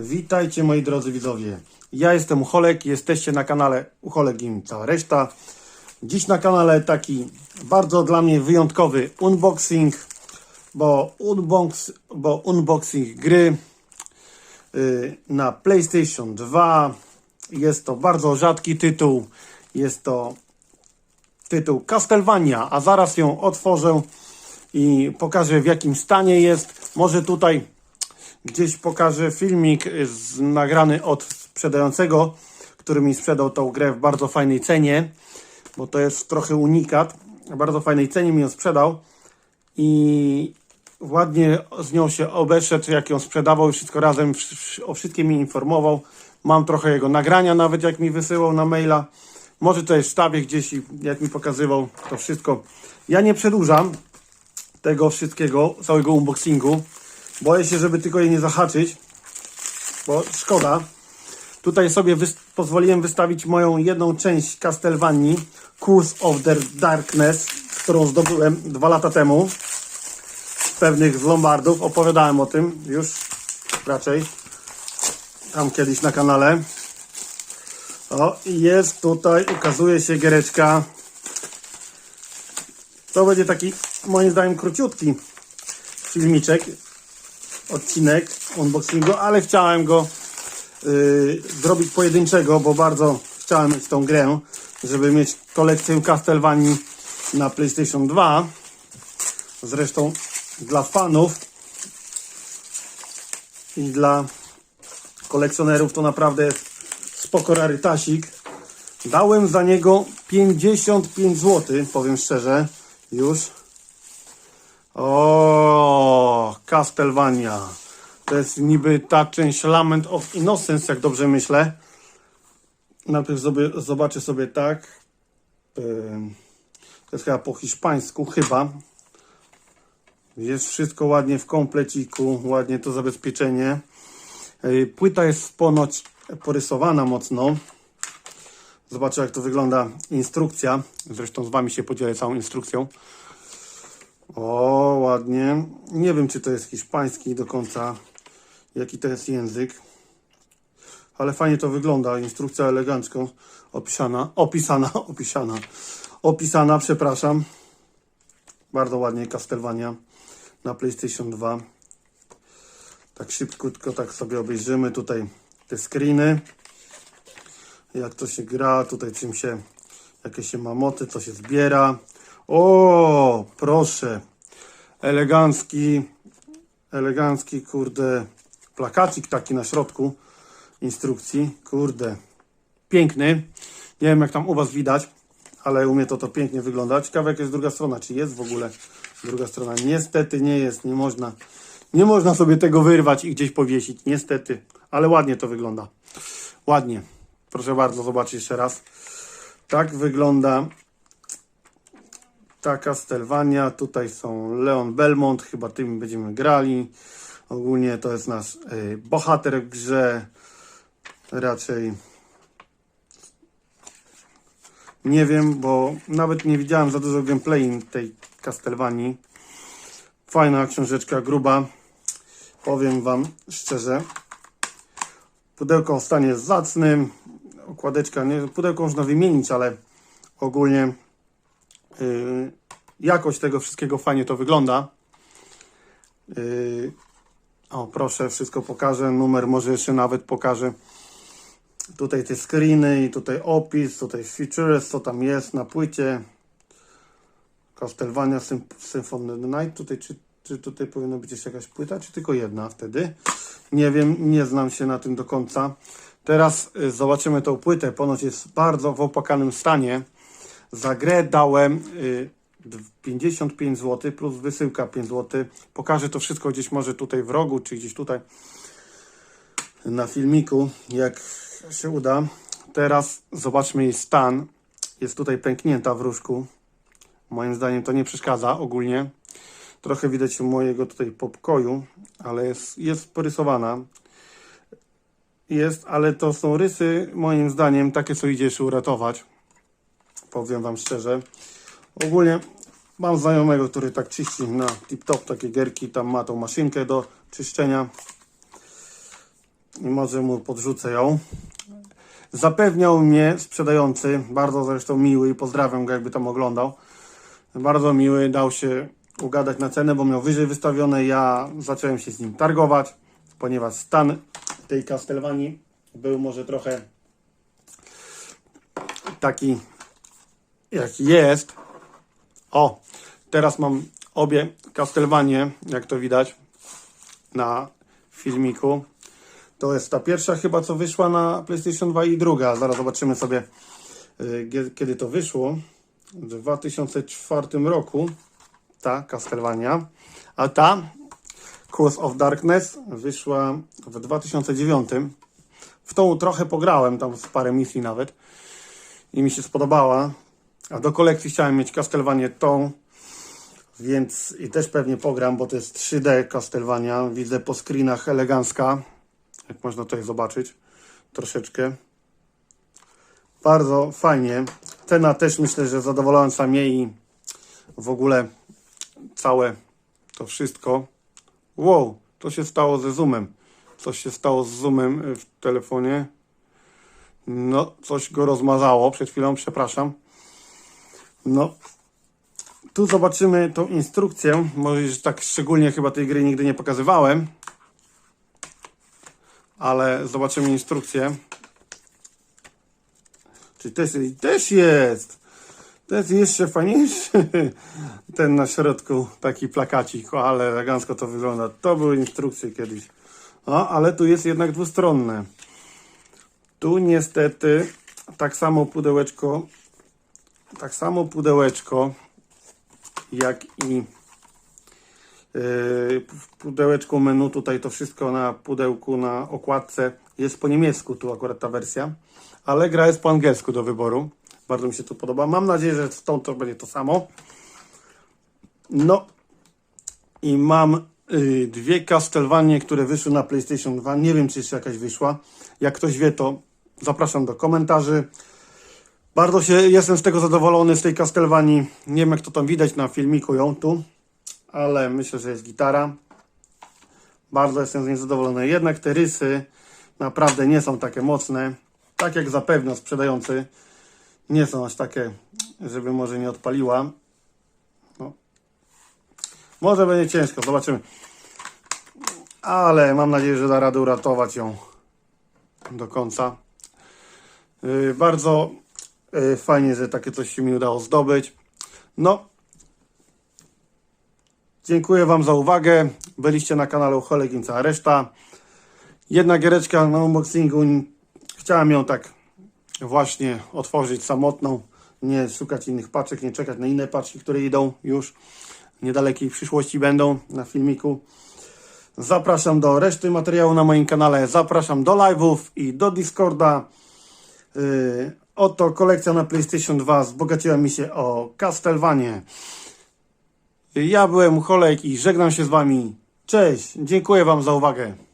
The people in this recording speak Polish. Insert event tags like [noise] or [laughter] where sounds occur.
Witajcie moi drodzy widzowie. Ja jestem Ucholek, jesteście na kanale Ucholek i cała reszta. Dziś na kanale taki bardzo dla mnie wyjątkowy unboxing, bo, unbox, bo unboxing gry y, na PlayStation 2. Jest to bardzo rzadki tytuł. Jest to tytuł Castlevania, a zaraz ją otworzę i pokażę w jakim stanie jest. Może tutaj gdzieś pokażę filmik z, nagrany od sprzedającego, który mi sprzedał tą grę w bardzo fajnej cenie, bo to jest trochę unikat. W bardzo fajnej cenie mi ją sprzedał i ładnie z nią się obeszedł, jak ją sprzedawał wszystko razem, o wszystkim mi informował. Mam trochę jego nagrania nawet, jak mi wysyłał na maila. Może to jest w sztabie gdzieś, jak mi pokazywał to wszystko. Ja nie przedłużam tego wszystkiego, całego unboxingu. Boję się, żeby tylko je nie zahaczyć, bo szkoda. Tutaj sobie wys- pozwoliłem wystawić moją jedną część Castlevanii, Curse of the Darkness, którą zdobyłem dwa lata temu z pewnych z Lombardów. Opowiadałem o tym już raczej tam kiedyś na kanale. O, jest tutaj, ukazuje się giereczka. To będzie taki, moim zdaniem, króciutki filmiczek, odcinek unboxingu, ale chciałem go yy, zrobić pojedynczego, bo bardzo chciałem mieć tą grę, żeby mieć kolekcję Castlevanii na PlayStation 2. Zresztą dla fanów i dla kolekcjonerów to naprawdę jest spoko rarytasik. Dałem za niego 55 zł, powiem szczerze, już. O, Castlevania. To jest niby ta część Lament of Innocence, jak dobrze myślę. Najpierw sobie, zobaczę sobie tak. To jest chyba po hiszpańsku, chyba. Jest wszystko ładnie w kompleciku, ładnie to zabezpieczenie. Płyta jest ponoć porysowana mocno. Zobaczę jak to wygląda instrukcja. Zresztą z Wami się podzielę całą instrukcją. O, ładnie. Nie wiem, czy to jest hiszpański do końca, jaki to jest język. Ale fajnie to wygląda. Instrukcja elegancko opisana, opisana, [laughs] opisana, opisana, przepraszam. Bardzo ładnie Castlevania na PlayStation 2. Tak szybciutko tak sobie obejrzymy tutaj te screeny. Jak to się gra, tutaj czym się, jakie się ma moty, co się zbiera. O, proszę. Elegancki, elegancki, kurde, plakacik taki na środku instrukcji. Kurde, piękny. Nie wiem, jak tam u Was widać, ale u mnie to to pięknie wygląda. Ciekawe, jak jest druga strona. Czy jest w ogóle druga strona? Niestety nie jest, nie można. Nie można sobie tego wyrwać i gdzieś powiesić, niestety. Ale ładnie to wygląda. Ładnie. Proszę bardzo, zobaczcie jeszcze raz. Tak wygląda ta Castlevania. Tutaj są Leon Belmont, chyba tym będziemy grali. Ogólnie to jest nasz y, bohater w grze. Raczej nie wiem, bo nawet nie widziałem za dużo gameplay tej Castlevanii. Fajna książeczka, gruba. Powiem Wam szczerze. Pudełko w stanie zacnym. Okładeczka, nie, pudełko można wymienić, ale ogólnie yy, jakość tego wszystkiego fajnie to wygląda. Yy, o, proszę, wszystko pokażę. Numer może jeszcze nawet pokażę. Tutaj te screeny i tutaj opis, tutaj features, co tam jest na płycie. Castlevania Sym- Symphony of Night. Tutaj, czy, czy tutaj powinna być jeszcze jakaś płyta, czy tylko jedna wtedy? Nie wiem, nie znam się na tym do końca. Teraz y, zobaczymy tą płytę. Ponoć jest bardzo w opłakanym stanie. Za grę dałem y, d- 55 zł plus wysyłka 5 zł. Pokażę to wszystko gdzieś może tutaj w rogu, czy gdzieś tutaj na filmiku, jak się uda. Teraz zobaczmy jej stan. Jest tutaj pęknięta w różku. Moim zdaniem to nie przeszkadza ogólnie. Trochę widać mojego tutaj pokoju, ale jest, jest porysowana. Jest, ale to są rysy, moim zdaniem, takie, co idzie jeszcze uratować. Powiem Wam szczerze. Ogólnie mam znajomego, który tak czyści na tip-top takie gierki. Tam ma tą maszynkę do czyszczenia. i może mu podrzucę ją. Zapewniał mnie sprzedający, bardzo zresztą miły i pozdrawiam go jakby tam oglądał. Bardzo miły, dał się ugadać na cenę, bo miał wyżej wystawione. Ja zacząłem się z nim targować, ponieważ stan tej Castlevanii był może trochę taki jaki jest. O, teraz mam obie Castlevanie, jak to widać na filmiku. To jest ta pierwsza chyba, co wyszła na PlayStation 2 i druga. Zaraz zobaczymy sobie, y, kiedy to wyszło. W 2004 roku ta Castlevania, a ta Curse of Darkness wyszła w 2009. W tą trochę pograłem, tam z parę misji nawet i mi się spodobała. A do kolekcji chciałem mieć Castlevanię tą, więc i też pewnie pogram, bo to jest 3D Castlevania. Widzę po screenach elegancka, jak można tutaj zobaczyć troszeczkę. Bardzo fajnie. Cena też myślę, że zadowalająca mnie i w ogóle całe to wszystko. Wow, to się stało ze zoomem. Coś się stało z zoomem w telefonie. No, coś go rozmazało przed chwilą, przepraszam. No, tu zobaczymy tą instrukcję. Może tak szczególnie chyba tej gry nigdy nie pokazywałem. Ale zobaczymy instrukcję. Czy też, też jest. To jest jeszcze fajniejszy. [laughs] Ten na środku taki plakacik, ale elegancko to wygląda. To były instrukcje kiedyś. O, ale tu jest jednak dwustronne. Tu niestety tak samo pudełeczko, tak samo pudełeczko, jak i yy, pudełeczku menu, tutaj to wszystko na pudełku, na okładce jest po niemiecku, tu akurat ta wersja, ale gra jest po angielsku do wyboru. Bardzo mi się to podoba. Mam nadzieję, że z tą to będzie to samo. No i mam y, dwie Castlevanie, które wyszły na PlayStation 2. Nie wiem, czy jeszcze jakaś wyszła. Jak ktoś wie, to zapraszam do komentarzy. Bardzo się jestem z tego zadowolony, z tej Castlevanii. Nie wiem, jak to tam widać na filmiku ją tu, ale myślę, że jest gitara. Bardzo jestem z niej zadowolony. Jednak te rysy naprawdę nie są takie mocne. Tak jak zapewne sprzedający, nie są aż takie, żeby może nie odpaliła. No. Może będzie ciężko, zobaczymy. Ale mam nadzieję, że da radę uratować ją do końca. Yy, bardzo fajnie, że takie coś się mi udało zdobyć. No. Dziękuję Wam za uwagę. Byliście na kanale Ucholek i cała reszta. Jedna giereczka na unboxingu. Chciałem ją tak właśnie otworzyć samotną. Nie szukać innych paczek, nie czekać na inne paczki, które idą już w niedalekiej przyszłości będą na filmiku. Zapraszam do reszty materiału na moim kanale. Zapraszam do live'ów i do Discorda. Yy, oto kolekcja na PlayStation 2 wzbogaciła mi się o Castlevanię. Ja byłem Ucholek i żegnam się z Wami. Cześć, dziękuję Wam za uwagę.